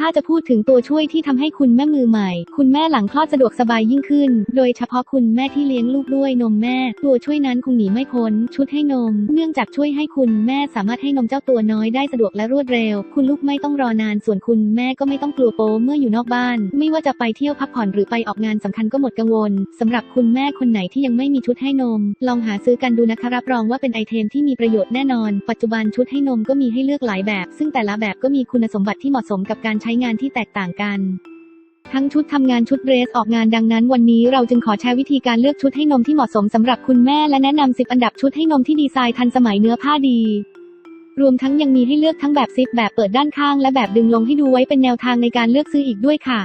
ถ้าจะพูดถึงตัวช่วยที่ทำให้คุณแม่มือใหม่ คุณแม่หลังคลอดสะดวกสบายยิ่งขึ้น โดยเฉพาะคุณแม่ที่เลี้ยงลูกด้วยนมแม่ ตัวช่วยนั้นคงหนีไม่พ้น ชุดให้นม เนื่องจากช่วยให้คุณแม่สามารถให้นมเจ้าตัวน้อยได้สะดวกและรวดเร็ว คุณลูกไม่ต้องรอนาน ส่วนคุณแม่ก็ไม่ต้องกลัวโป๊เมื่ออยู่นอกบ้าน ไม่ว่าจะไปเที่ยวพักผ่อนหรือไปออกงานสำคัญก็หมดกังวลสำหรับคุณแม่คนไหนที่ยังไม่มีชุดให้นม ลองหาซื้อกันดูนะคะรับรองว่าเป็นไอเทมที่มีประโยชน์แน่นอน ปัจจุบันชุดให้นมก็มีให้เลือกหลายแบบ ซึ่งแต่ละแบบก็มีคุณสมบัติที่เหมาะสมกับการใช้ช้งานที่แตกต่างกัน ทั้งชุดทำงานชุดเดรสออกงานดังนั้น วันนี้เราจึงขอแชร์วิธีการเลือกชุดให้นมที่เหมาะสมสำหรับคุณแม่และแนะนำ10อันดับชุดให้นมที่ดีไซน์ทันสมัยเนื้อผ้าดี รวมทั้งยังมีให้เลือกทั้งแบบซิปแบบเปิดด้านข้างและแบบดึงลงให้ดูไว้เป็นแนวทางในการเลือกซื้ออีกด้วยค่ะ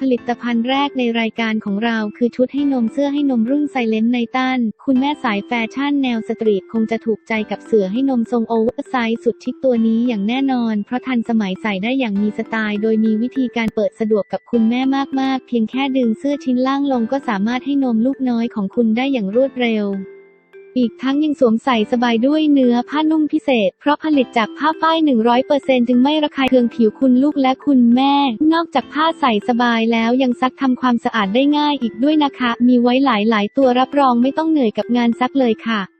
ผลิตภัณฑ์แรกในรายการของเราคือชุดให้นมเสื้อให้นมรุ่นไซเลนในตันคุณแม่สายแฟชั่นแนวสตรีทคงจะถูกใจกับเสื้อให้นมทรงโอเวอร์ไซส์สุดชิคตัวนี้อย่างแน่นอน เพราะทันสมัยใส่ได้อย่างมีสไตล์ โดยมีวิธีการเปิดสะดวกกับคุณแม่มากๆ เพียงแค่ดึงเสื้อชิ้นล่างลงก็สามารถให้นมลูกน้อยของคุณได้อย่างรวดเร็ว อีกทั้งยังสวมใส่สบายด้วยเนื้อผ้านุ่มพิเศษ เพราะผลิตจากผ้าฝ้าย 100%จึงไม่ระคายเคืองผิวคุณลูกและคุณแม่ นอกจากผ้าใส่สบายแล้วยังซักทำความสะอาดได้ง่ายอีกด้วยนะคะ มีไว้หลายๆ ตัวรับรองไม่ต้องเหนื่อยกับงานซักเลยค่ะ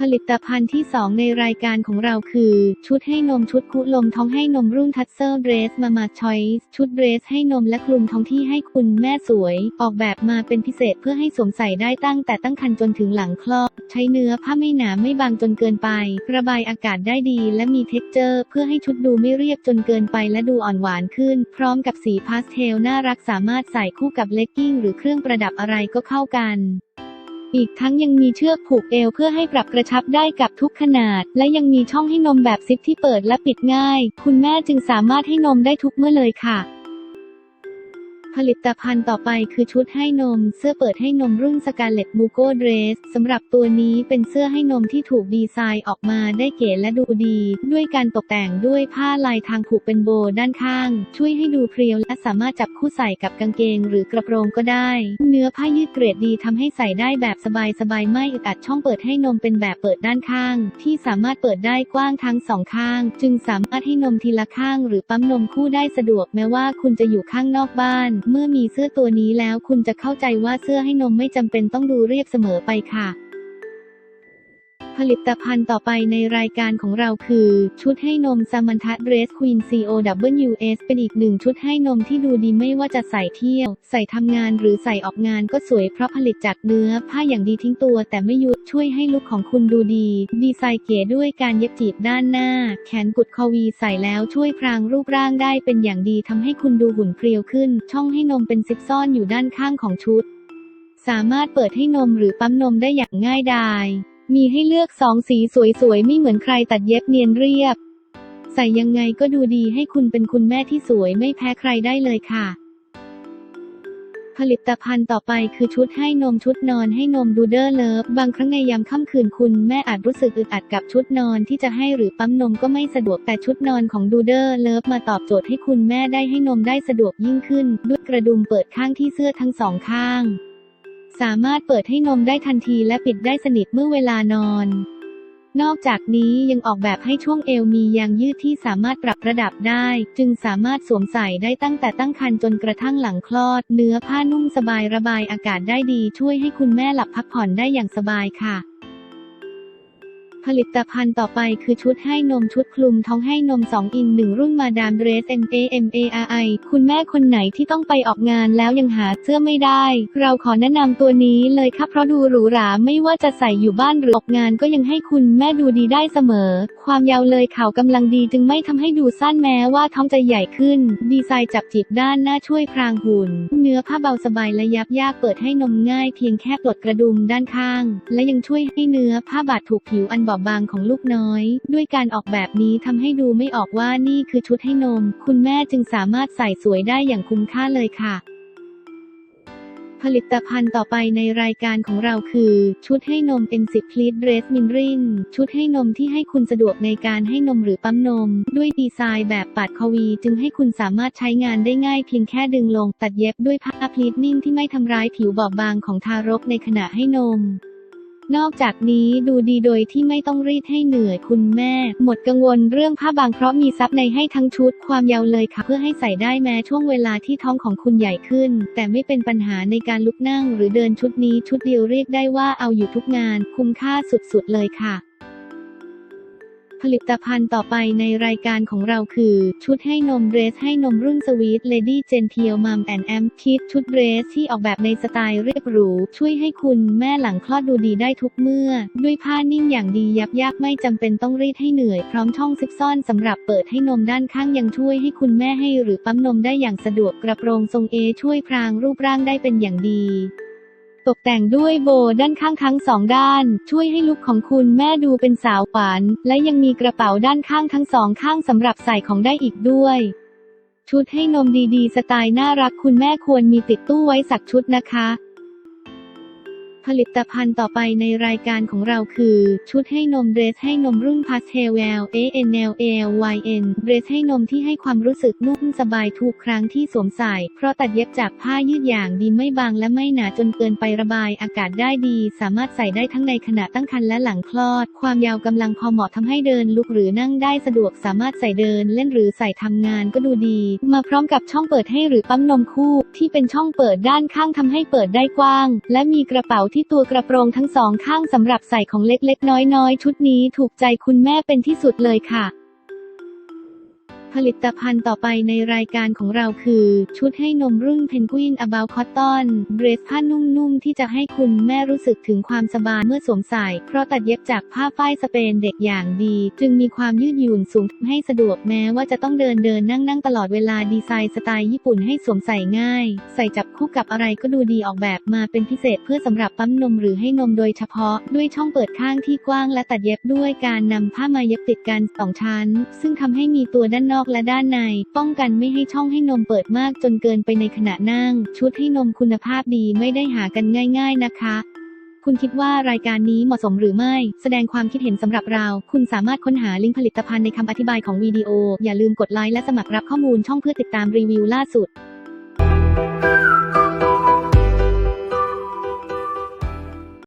ผลิตภัณฑ์ที่ 2 ในรายการของเราคือ ชุดให้นมชุดคุลมท้องให้นมรุ่นทัตเซอร์เดรสมามาชอยส์ชุดเดรสให้นมและคลุมท้องที่ให้คุณแม่สวย ออกแบบมาเป็นพิเศษเพื่อให้สวมใส่ได้ตั้งแต่ตั้งครรภ์จนถึงหลังคลอด ใช้เนื้อผ้าไม่หนาไม่บางจนเกินไป ระบายอากาศได้ดีและมีเท็กเจอร์ เพื่อให้ชุดดูไม่เรียบจนเกินไปและดูอ่อนหวานขึ้น พร้อมกับสีพาสเทลน่ารักสามารถใส่คู่กับเลกกิ้งหรือเครื่องประดับอะไรก็เข้ากัน อีกทั้งยังมีเชือกผูกเอวเพื่อให้ปรับกระชับได้กับทุกขนาด และยังมีช่องให้นมแบบซิปที่เปิดและปิดง่าย คุณแม่จึงสามารถให้นมได้ทุกเมื่อเลยค่ะ ผลิตภัณฑ์ต่อไปคือชุดให้นม เสื้อเปิดให้นมรุ่นสกาเลตมูโกเดรสสำหรับตัวนี้เป็นเสื้อให้นมที่ถูกดีไซน์ออกมาได้เก๋และดูดี ด้วยการตกแต่งด้วยผ้าลายทางผูกเป็นโบด้านข้าง ช่วยให้ดูเพรียวและสามารถจับคู่ใส่กับกางเกงหรือกระโปรงก็ได้ เนื้อผ้ายืดเกรดดีทำให้ใส่ได้แบบสบายๆไม่อึดอัดช่องเปิดให้นมเป็นแบบเปิดด้านข้าง ที่สามารถเปิดได้กว้างทั้งสองข้าง จึงสามารถให้นมทีละข้าง หรือปั๊มนมคู่ได้สะดวกแม้ว่าคุณจะอยู่ข้างนอกบ้านเมื่อมีเสื้อตัวนี้แล้วคุณจะเข้าใจว่าเสื้อให้นมไม่จำเป็นต้องดูเรียบเสมอไปค่ะ ผลิตภัณฑ์ต่อไปในรายการของเราคือ ชุดให้นมซามันทะเดรสควีน COWS เป็นอีกหนึ่งชุดให้นมที่ดูดีไม่ว่าจะใส่เที่ยว ใส่ทำงานหรือใส่ออกงานก็สวยเพราะผลิตจากเนื้อผ้าอย่างดีทิ้งตัว แต่ไม่ยุดช่วยให้ลุคของคุณดูดี ดีไซน์เก๋ด้วยการเย็บจีบด้านหน้า แขนกุดคอวีใส่แล้วช่วยพรางรูปร่างได้เป็นอย่างดีทำให้คุณดูหุ่นเพรียวขึ้น ช่องให้นมเป็นซิปซ่อนอยู่ด้านข้างของชุด สามารถเปิดให้นมหรือปั๊มนมได้อย่างง่ายดาย มีให้เลือกสองสีสวยๆ ไม่เหมือนใครตัดเย็บเนียนเรียบ ใส่ยังไงก็ดูดีให้คุณเป็นคุณแม่ที่สวยไม่แพ้ใครได้เลยค่ะ ผลิตภัณฑ์ต่อไปคือชุดให้นมชุดนอนให้นมดูเดอร์เลิฟ บางครั้งในยามค่ำคืนคุณแม่อาจรู้สึกอึดอัดกับชุดนอนที่จะให้หรือปั๊มนมก็ไม่สะดวกแต่ชุดนอนของดูเดอร์เลิฟมาตอบโจทย์ให้คุณแม่ได้ให้นมได้สะดวกยิ่งขึ้น ด้วยกระดุมเปิดข้างที่เสื้อทั้งสองข้าง สามารถเปิดให้นมได้ทันทีและปิดได้สนิทเมื่อเวลานอน นอกจากนี้ยังออกแบบให้ช่วงเอวมียางยืดที่สามารถปรับระดับได้ จึงสามารถสวมใส่ได้ตั้งแต่ตั้งครรภ์จนกระทั่งหลังคลอด เนื้อผ้านุ่มสบายระบายอากาศได้ดี ช่วยให้คุณแม่หลับพักผ่อนได้อย่างสบายค่ะ ผลิตภัณฑ์ต่อไปคือชุดให้นมชุดคลุมท้องให้นม 2 อิน 1 รุ่นมาดามเดรส M A M A R I คุณแม่คนไหนที่ต้องไปออกงานแล้วยังหาเสื้อไม่ได้ เราขอแนะนำตัวนี้เลยค่ะเพราะดูหรูหราไม่ว่าจะใส่อยู่บ้านหรือออกงานก็ยังให้คุณแม่ดูดีได้เสมอ ความยาวเลยเข่ากำลังดีจึงไม่ทำให้ดูสั้นแม้ว่าท้องจะใหญ่ขึ้น ดีไซน์จับจิบด้านหน้าช่วยพรางหุ่น เนื้อผ้าเบาสบายและยับยากเปิดให้นมง่ายเพียงแค่ปลดกระดุมด้านข้าง และยังช่วยให้เนื้อผ้าบาดถูกผิวอันบอบบางของลูกน้อย ด้วยการออกแบบนี้ทำให้ดูไม่ออกว่านี่คือชุดให้นม คุณแม่จึงสามารถใส่สวยได้อย่างคุ้มค่าเลยค่ะ ผลิตภัณฑ์ต่อไปในรายการของเราคือ ชุดให้นม M10 Pleat Dress m i n r i n ชุดให้นมที่ให้คุณสะดวกในการให้นมหรือปั๊มนม ด้วยดีไซน์แบบปัดคอวี จึงให้คุณสามารถใช้งานได้ง่ายเพียงแค่ดึงลง ตัดเย็บด้วยผ้าพลีทนิ่งที่ไม่ทำร้ายผิวบอบบางของทารกในขณะให้นม นอกจากนี้ดูดีโดยที่ไม่ต้องรีดให้เหนื่อยคุณแม่ หมดกังวลเรื่องผ้าบางเพราะมีซับในให้ทั้งชุดความยาวเลยค่ะ เพื่อให้ใส่ได้แม้ช่วงเวลาที่ท้องของคุณใหญ่ขึ้น แต่ไม่เป็นปัญหาในการลุกนั่งหรือเดินชุดนี้ชุดเดียวเรียกได้ว่าเอาอยู่ทุกงาน คุ้มค่าสุดๆเลยค่ะ ผลิตภัณฑ์ต่อไปในรายการของเราคือ ชุดให้นมเดรสให้นมรุ่นสวีทเลดี้เจนเทียลมัมแอนแอมคิดชุดเดรสที่ออกแบบในสไตล์เรียบหรู ช่วยให้คุณแม่หลังคลอดดูดีได้ทุกเมื่อ ด้วยผ้านิ่มอย่างดียับยักไม่จำเป็นต้องรีดให้เหนื่อย พร้อมช่องซิปซ่อนสำหรับเปิดให้นมด้านข้างยังช่วยให้คุณแม่ให้หรือปั๊มนมได้อย่างสะดวกกระโปรงทรงเอช่วยพรางรูปร่างได้เป็นอย่างดี ตกแต่งด้วยโบว์ด้านข้างทั้งสองด้าน ช่วยให้ลุคของคุณแม่ดูเป็นสาวหวาน และยังมีกระเป๋าด้านข้างทั้งสองข้างสำหรับใส่ของได้อีกด้วย ชุดให้นมดีๆ สไตล์น่ารักคุณแม่ควรมีติดตู้ไว้สักชุดนะคะ ผลิตภัณฑ์ต่อไปในรายการของเราคือ ชุดให้นมเดรสให้นมรุ่นพาสเทล L A N L A L Y N เดรสให้นมที่ให้ความรู้สึกนุ่มสบายทุกครั้งที่สวมใส่ เพราะตัดเย็บจากผ้ายืดอย่างดีไม่บางและไม่หนาจนเกินไประบายอากาศได้ดี สามารถใส่ได้ทั้งในขณะตั้งครรภ์และหลังคลอด ความยาวกำลังพอเหมาะทำให้เดินลุกหรือนั่งได้สะดวกสามารถใส่เดินเล่นหรือใส่ทำงานก็ดูดี มาพร้อมกับช่องเปิดให้หรือปั๊มนมคู่ ที่เป็นช่องเปิดด้านข้างทำให้เปิดได้กว้าง และมีกระเป๋าที่ตัวกระโปรงทั้งสองข้างสำหรับใส่ของเล็กๆ น้อยๆ ชุดนี้ถูกใจคุณแม่เป็นที่สุดเลยค่ะ ผลิตภัณฑ์ต่อไปในรายการของเราคือ ชุดให้นมรุ่นเพนกวิน About Cotton เดรสผ้านุ่มๆ ที่จะให้คุณแม่รู้สึกถึงความสบายเมื่อสวมใส่ เพราะตัดเย็บจากผ้าฝ้ายสเปนเด็กอย่างดี จึงมีความยืดหยุ่นสูงให้สะดวกแม้ว่าจะต้องเดินเดินนั่งนั่งตลอดเวลาดีไซน์สไตล์ญี่ปุ่นให้สวมใส่ง่าย ใส่จับคู่กับอะไรก็ดูดีออกแบบมาเป็นพิเศษเพื่อสำหรับปั๊มนมหรือให้นมโดยเฉพาะ ด้วยช่องเปิดข้างที่กว้างและตัดเย็บด้วยการนำผ้ามาเย็บติดกันสองชั้น ซึ่งทำให้มีตัวด้านนอกและด้านใน ป้องกันไม่ให้ช่องให้นมเปิดมากจนเกินไปในขณะนั่ง ชุดให้นมคุณภาพดีไม่ได้หากันง่าย ๆนะคะคุณคิดว่ารายการนี้เหมาะสมหรือไม่ แสดงความคิดเห็นสำหรับเรา คุณสามารถค้นหาลิงก์ผลิตภัณฑ์ในคำอธิบายของวิดีโอ อย่าลืมกดไลค์และสมัครรับข้อมูลช่องเพื่อติดตามรีวิวล่าสุด